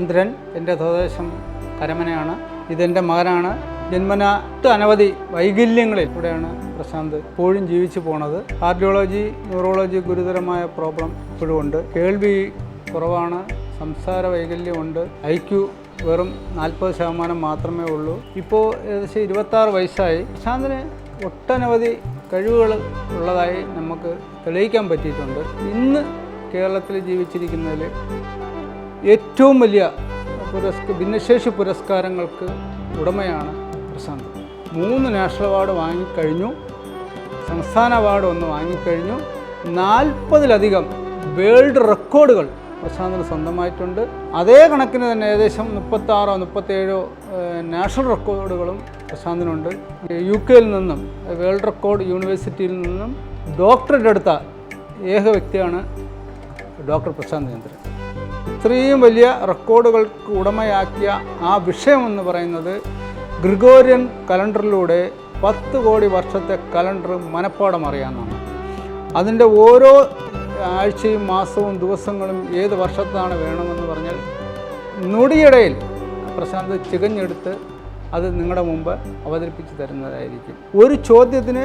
ചന്ദ്രൻ എന്റെ സ്വദേശം കരമനയാണ്. ഇതെന്റെ മകനാണ്. ജന്മന അനവധി വൈകല്യങ്ങളിൽ കൂടെയാണ് പ്രശാന്ത് ഇപ്പോഴും ജീവിച്ചു പോണത്. കാർഡിയോളജി ന്യൂറോളജി ഗുരുതരമായ പ്രോബ്ലം ഇപ്പോഴും ഉണ്ട്. കേൾവി കുറവാണ്. സംസാര വൈകല്യമുണ്ട് ഐ ക്യു വെറും നാൽപ്പത് ശതമാനം മാത്രമേ ഉള്ളൂ. ഇപ്പോൾ ഏകദേശം ഇരുപത്താറ് വയസ്സായി. പ്രശാന്തിന് ഒട്ടനവധി കഴിവുകൾ ഉള്ളതായി നമുക്ക് തെളിയിക്കാൻ പറ്റിയിട്ടുണ്ട്. ഇന്ന് കേരളത്തിൽ ജീവിച്ചിരിക്കുന്നതിൽ ഏറ്റവും വലിയ പുരസ്ക ഭിന്നശേഷി പുരസ്കാരങ്ങൾക്ക് ഉടമയാണ് പ്രശാന്ത്. മൂന്ന് നാഷണൽ അവാർഡ് വാങ്ങിക്കഴിഞ്ഞു. സംസ്ഥാന അവാർഡ് ഒന്ന് വാങ്ങിക്കഴിഞ്ഞു. നാൽപ്പതിലധികം വേൾഡ് റെക്കോർഡുകൾ പ്രശാന്തിന് സ്വന്തമായിട്ടുണ്ട്. അതേ കണക്കിന് തന്നെ ഏകദേശം മുപ്പത്താറോ മുപ്പത്തേഴോ നാഷണൽ റെക്കോർഡുകളും പ്രശാന്തിനുണ്ട്. യു കെയിൽ നിന്നും വേൾഡ് റെക്കോർഡ് യൂണിവേഴ്സിറ്റിയിൽ നിന്നും ഡോക്ടറേറ്റ് എടുത്ത ഏക വ്യക്തിയാണ് ഡോക്ടർ പ്രശാന്ത് ചന്ദ്രൻ. ഇത്രയും വലിയ റെക്കോർഡുകൾക്ക് ഉടമയാക്കിയ ആ വിഷയം എന്ന് പറയുന്നത് ഗ്രിഗോറിയൻ കലണ്ടറിലൂടെ പത്ത് കോടി വർഷത്തെ കലണ്ടർ മനപ്പാടം അറിയാമെന്നാണ് അതിന്റെ ഓരോ ആഴ്ചയും മാസവും ദിവസങ്ങളും ഏത് വർഷത്താണ് വേണമെന്ന് പറഞ്ഞാൽ നൊടിയിടയിൽ പ്രശാന്ത് ചികഞ്ഞെടുത്ത് അത് നിങ്ങളുടെ മുമ്പ് അവതരിപ്പിച്ച് തരുന്നതായിരിക്കും. ഒരു ചോദ്യത്തിന്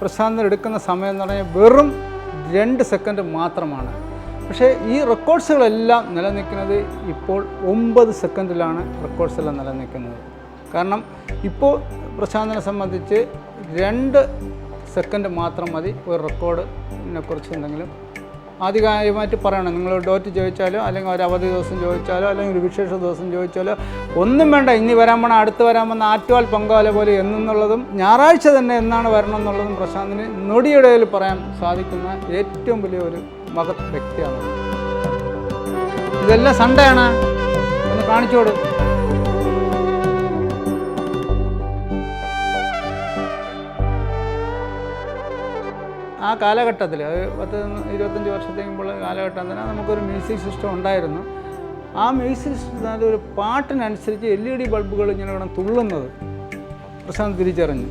പ്രശാന്തൻ എടുക്കുന്ന സമയം എന്ന് പറഞ്ഞാൽ വെറും രണ്ട് സെക്കൻഡ് മാത്രമാണ്. പക്ഷേ ഈ റെക്കോർഡ്സുകളെല്ലാം നിലനിൽക്കുന്നത് ഇപ്പോൾ ഒമ്പത് സെക്കൻഡിലാണ് റെക്കോർഡ്സ് എല്ലാം നിലനിൽക്കുന്നത്. കാരണം ഇപ്പോൾ പ്രശാന്തനെ സംബന്ധിച്ച് രണ്ട് സെക്കൻഡ് മാത്രം മതി ഒരു റെക്കോർഡിനെ കുറിച്ച് എന്തെങ്കിലും. ആധികാരികമായിട്ട് പറയണം. നിങ്ങൾ ഡോറ്റ് ചോദിച്ചാലോ അല്ലെങ്കിൽ ഒരു അവധി ദിവസം ചോദിച്ചാലോ അല്ലെങ്കിൽ ഒരു വിശേഷ ദിവസം ചോദിച്ചാലോ ഒന്നും വേണ്ട. ഇനി വരാൻ പോണ അടുത്ത് വരാൻ വന്ന ആറ്റുവാൽ പൊങ്കാല പോലെ എന്നുള്ളതും ഞായറാഴ്ച തന്നെ എന്നാണ് വരണം എന്നുള്ളതും പ്രശാന്തിന് നൊടിയിടയിൽ പറയാൻ സാധിക്കുന്ന ഏറ്റവും വലിയ ഒരു മഹത് വ്യക്തിയാണ്. ഇതെല്ലാം ആണ്. ഒന്ന് കാണിച്ചോട് ആ കാലഘട്ടത്തിൽ അത് പത്ത് ഇരുപത്തഞ്ച് വർഷത്തേക്ക് മുമ്പുള്ള കാലഘട്ടം തന്നെ നമുക്കൊരു മ്യൂസിക് സിസ്റ്റം ഉണ്ടായിരുന്നു. ആ മ്യൂസിക് സിസ്റ്റത്തിൽ ഒരു പാട്ടിനനുസരിച്ച് എൽ ഇ ഡി ബൾബുകൾ ഇങ്ങനെ വേണം തുള്ളുന്നത്. പ്രശാന്ത് തിരിച്ചറിഞ്ഞു.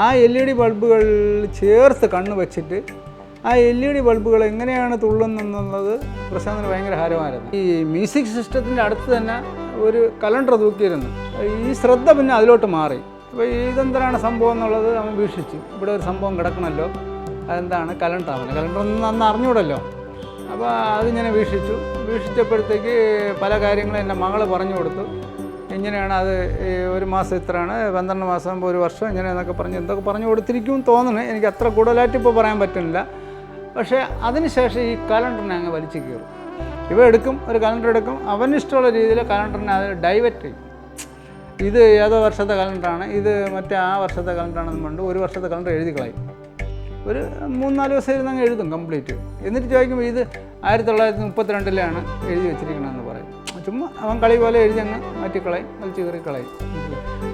ആ എൽ ഇ ഡി ബൾബുകൾ ചേർത്ത് കണ്ണ് വെച്ചിട്ട് ആ എൽ ഇ ഡി ബൾബുകൾ എങ്ങനെയാണ് തുള്ളുന്നത് പ്രശാന്തിന് ഭയങ്കര ഹാരമായിരുന്നു ഈ മ്യൂസിക് സിസ്റ്റത്തിന്റെ അടുത്ത് തന്നെ ഒരു കലണ്ടർ തൂക്കിയിരുന്നു. ഈ ശ്രദ്ധ പിന്നെ അതിലോട്ട് മാറി. അപ്പോൾ ഇതെന്താണ് സംഭവം എന്നുള്ളത് അവൻ വീക്ഷിച്ചു. ഇവിടെ ഒരു സംഭവം കിടക്കണമല്ലോ അതെന്താണ്? കലണ്ടർ അവന് കലണ്ടർ ഒന്നും അന്ന് അറിഞ്ഞൂടല്ലോ. അപ്പോൾ അതിങ്ങനെ വീക്ഷിച്ചു. വീക്ഷിച്ചപ്പോഴത്തേക്ക് പല കാര്യങ്ങളും എന്റെ മകൾ പറഞ്ഞു കൊടുത്തു. ഇങ്ങനെയാണ് അത്? ഒരു മാസം ഇത്രയാണ്. പന്ത്രണ്ട് മാസം ഒരു വർഷം ഇങ്ങനെ എന്നൊക്കെ പറഞ്ഞ് എന്തൊക്കെ പറഞ്ഞു കൊടുത്തിരിക്കും തോന്നുന്നു എനിക്ക് അത്ര കൂടുതലായിട്ട് ഇപ്പോൾ പറയാൻ പറ്റുന്നില്ല. പക്ഷേ അതിനുശേഷം ഈ കലണ്ടറിനെ അങ്ങ് വലിച്ചു കയറും ഇവ എടുക്കും ഒരു കലണ്ടർ എടുക്കും. അവനിഷ്ടമുള്ള രീതിയിൽ കലണ്ടറിനെ അത് ഡൈവേറ്റ് ചെയ്യും. ഇത് ഏതോ വർഷത്തെ കലണ്ടറാണ് ഇത് മറ്റേ ആ വർഷത്തെ കലണ്ടറാണെന്ന് കൊണ്ട് ഒരു വർഷത്തെ കലണ്ടർ എഴുതി കളയും. ഒരു മൂന്നാൽ ദിവസം ഇരുന്ന് അങ്ങ് എഴുതും കംപ്ലീറ്റ് എന്നിട്ട് ചോദിക്കുമ്പോൾ ഇത് ആയിരത്തി തൊള്ളായിരത്തി മുപ്പത്തിരണ്ടിലാണ് എഴുതി വെച്ചിരിക്കണമെന്ന് പറയും. ചുമ്മാ അവൻ കളി പോലെ എഴുതി അങ്ങ് മാറ്റിക്കളയും വലിച്ചു കയറി കളയും.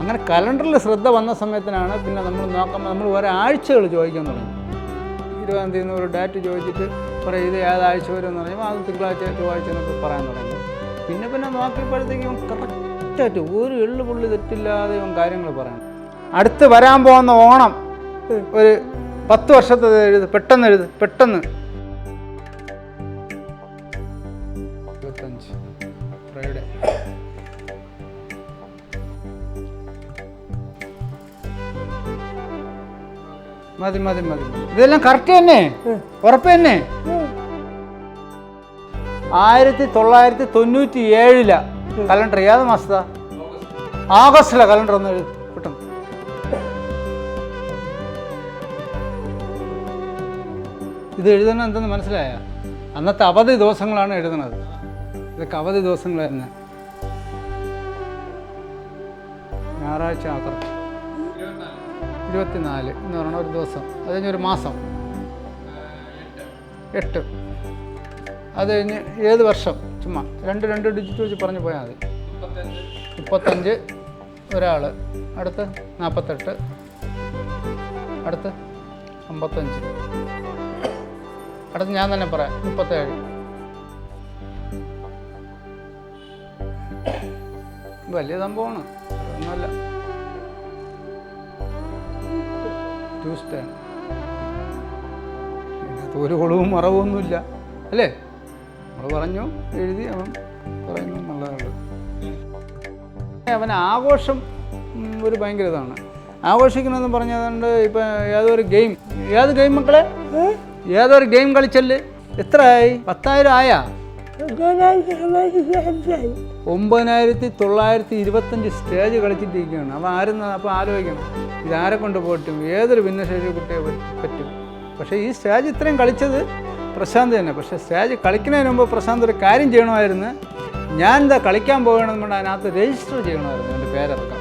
അങ്ങനെ കലണ്ടറിൽ ശ്രദ്ധ വന്ന സമയത്തിനാണ് പിന്നെ നമ്മൾ നോക്കുമ്പോൾ നമ്മൾ ഓരോ ആഴ്ചകൾ ചോദിക്കാൻ തുടങ്ങി. ഇരുപതാം തീയതി ഒരു ഡേറ്റ് ചോദിച്ചിട്ട് പറയും ഇത് ഏതാഴ്ച വരും എന്ന് പറയുമ്പോൾ അത് തിങ്കളാഴ്ച ചൊവ്വാഴ്ച എന്നൊക്കെ പറയാൻ തുടങ്ങി. പിന്നെ പിന്നെ നോക്കിയപ്പോഴത്തേക്കും കറക്റ്റായിട്ട് ഒരു എള്ളു പുള്ളി തെറ്റില്ലാതെ കാര്യങ്ങൾ പറയണം. അടുത്ത് വരാൻ പോകുന്ന ഓണം ഒരു പത്ത് വർഷത്തെ എഴുത് പെട്ടെന്ന് എഴുത് പെട്ടെന്ന്. മതി മതി മതി. ഇതെല്ലാം കറക്റ്റ് തന്നെ. ഉറപ്പ് തന്നെ. ആയിരത്തി തൊള്ളായിരത്തി തൊണ്ണൂറ്റി ഏഴില കലണ്ടർ ഏത് മാസത്താ? ആഗസ്റ്റിലെ കലണ്ടർ ഒന്ന് കിട്ടും. ഇത് എഴുതുന്നത് എന്തെന്ന് മനസ്സിലായ? അന്നത്തെ അവധി ദിവസങ്ങളാണ് എഴുതുന്നത്. ഇതൊക്കെ അവധി ദിവസങ്ങൾ തന്നെ ഞായറാഴ്ച മാത്രം. ഇരുപത്തിനാല് എന്ന് പറയണ ഒരു ദിവസം. അത് കഴിഞ്ഞ് ഒരു മാസം. എട്ട്. അത് കഴിഞ്ഞ് ഏത് വർഷം. ചുമ്മാ. രണ്ട് രണ്ട് ഡിജിറ്റ് വെച്ച് പറഞ്ഞു പോയാൽ മതി. മുപ്പത്തഞ്ച്. ഒരാൾ അടുത്ത് നാൽപ്പത്തെട്ട് അടുത്ത് അമ്പത്തഞ്ച്. അടുത്ത് ഞാൻ തന്നെ പറയാം. മുപ്പത്തേഴ്. വലിയ സംഭവമാണ്. ഒന്നുമല്ല. ട്യൂസ്ഡേ അതിനകത്ത് ഒരു കൊളവും മറവൊന്നുമില്ല. അല്ലേ? നമ്മൾ പറഞ്ഞു എഴുതി അവൻ പറയുന്നു എന്നുള്ളതാണ്. അവൻ ആഘോഷം ഒരു ഭയങ്കര ഇതാണ്. ആഘോഷിക്കണമെന്ന് പറഞ്ഞതുകൊണ്ട് ഇപ്പം ഏതൊരു ഗെയിം ഏത് ഗെയിം മക്കളെ? ഏതൊരു ഗെയിം കളിച്ചല്ലേ? എത്രയായി? പത്തായിരം ആയാ? ഒമ്പതിനായിരത്തി തൊള്ളായിരത്തി ഇരുപത്തഞ്ച് സ്റ്റേജ് കളിച്ചിട്ടിരിക്കുകയാണ്. അപ്പോൾ ആരും അപ്പോൾ ആലോചിക്കണം. ഇതാരെ കൊണ്ട് പോട്ടും ഏതൊരു ഭിന്നശേഷി കുട്ടിയെ പറ്റും. പക്ഷേ ഈ സ്റ്റേജ് ഇത്രയും കളിച്ചത് പ്രശാന്ത് തന്നെ. പക്ഷെ സ്റ്റേജ് കളിക്കുന്നതിന് മുമ്പ് പ്രശാന്ത് ഒരു കാര്യം ചെയ്യണമായിരുന്നു. ഞാൻ എന്താ കളിക്കാൻ പോകണമെന്നുകൊണ്ട് അതിനകത്ത് രജിസ്റ്റർ ചെയ്യണമായിരുന്നു. എന്റെ പേരിറക്കാം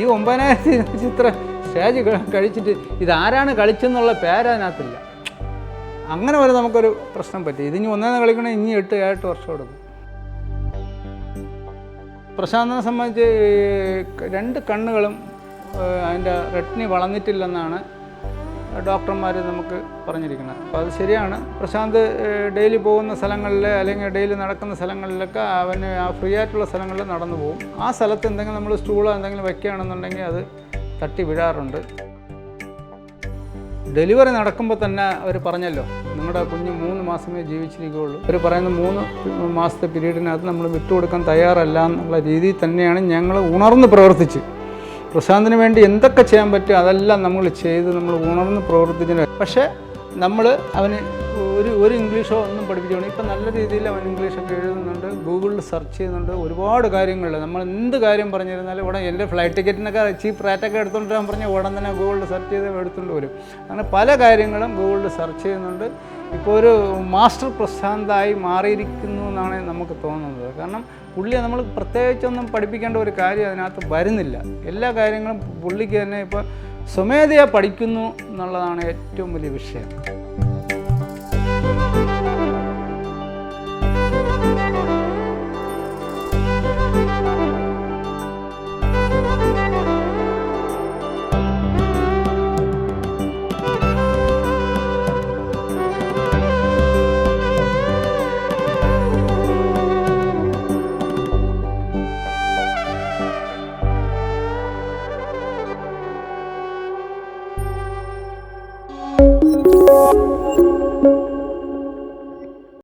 ഈ ഒമ്പതിനായിരത്തി ഇത്ര സ്റ്റേജ് കഴിച്ചിട്ട് ഇതാരാണ് കളിച്ചെന്നുള്ള പേരതിനകത്തില്ല. അങ്ങനെ വരെ നമുക്കൊരു പ്രശ്നം പറ്റി. ഇതിനി ഒന്നേന്ന് കളിക്കണ ഇനി എട്ട് ഏഴെട്ട് വർഷം എടുക്കും. പ്രശാന്തനെ സംബന്ധിച്ച് രണ്ട് കണ്ണുകളും അതിന്റെ റെട്ടിനി വളർന്നിട്ടില്ലെന്നാണ് ഡോക്ടർമാർ നമുക്ക് പറഞ്ഞിരിക്കുന്നത്. അപ്പോൾ അത് ശരിയാണ്. പ്രശാന്ത് ഡെയിലി പോകുന്ന സ്ഥലങ്ങളിൽ അല്ലെങ്കിൽ ഡെയിലി നടക്കുന്ന സ്ഥലങ്ങളിലൊക്കെ അവന് ആ ഫ്രീ ആയിട്ടുള്ള സ്ഥലങ്ങളിൽ നടന്നു പോകും. ആ സ്ഥലത്ത് എന്തെങ്കിലും നമ്മൾ സ്റ്റൂളോ എന്തെങ്കിലും വയ്ക്കുകയാണെന്നുണ്ടെങ്കിൽ അത് തട്ടി വീഴാറുണ്ട്. ഡെലിവറി നടക്കുമ്പോൾ തന്നെ അവർ പറഞ്ഞല്ലോ നിങ്ങളുടെ കുഞ്ഞ് മൂന്ന് മാസമേ ജീവിച്ചിരിക്കുകയുള്ളൂ. അവർ പറയുന്ന മൂന്ന് മാസത്തെ പീരീഡിനകത്ത് നമ്മൾ വിട്ടുകൊടുക്കാൻ തയ്യാറല്ല എന്നുള്ള രീതിയിൽ തന്നെയാണ് ഞങ്ങൾ ഉണർന്ന് പ്രവർത്തിച്ച്. പ്രശാന്തിന് വേണ്ടി എന്തൊക്കെ ചെയ്യാൻ പറ്റും അതെല്ലാം നമ്മൾ ചെയ്ത് നമ്മൾ ഉണർന്ന് പ്രവർത്തിച്ചിട്ട് പക്ഷേ നമ്മൾ അവന് ഒരു ഒരു ഇംഗ്ലീഷോ ഒന്നും പഠിപ്പിച്ചുകൊണ്ട് ഇപ്പം നല്ല രീതിയിൽ അവൻ ഇംഗ്ലീഷൊക്കെ എഴുതുന്നുണ്ട് ഗൂഗിളിൽ സെർച്ച് ചെയ്യുന്നുണ്ട് ഒരുപാട് കാര്യങ്ങൾ നമ്മൾ എന്ത് കാര്യം പറഞ്ഞിരുന്നാലും ഉടൻ എന്റെ ഫ്ലൈറ്റ് ടിക്കറ്റിനൊക്കെ ചീപ്പ് റേറ്റൊക്കെ എടുത്തുകൊണ്ട് ഞാൻ പറഞ്ഞാൽ ഉടൻ തന്നെ ഗൂഗിളിൽ സെർച്ച് ചെയ്ത് എടുത്തുകൊണ്ട് വരും. അങ്ങനെ പല കാര്യങ്ങളും ഗൂഗിളിൽ സെർച്ച് ചെയ്യുന്നുണ്ട്. ഇപ്പോൾ ഒരു മാസ്റ്റർ പ്രശാന്തായി മാറിയിരിക്കുന്നു എന്നാണ് നമുക്ക് തോന്നുന്നത്. കാരണം പുള്ളിയെ നമ്മൾ പ്രത്യേകിച്ചൊന്നും പഠിപ്പിക്കേണ്ട ഒരു കാര്യം അതിനകത്ത് വരുന്നില്ല. എല്ലാ കാര്യങ്ങളും പുള്ളിക്ക് തന്നെ ഇപ്പോൾ സ്വമേധയാ പഠിക്കുന്നു എന്നുള്ളതാണ് ഏറ്റവും വലിയ വിഷയം.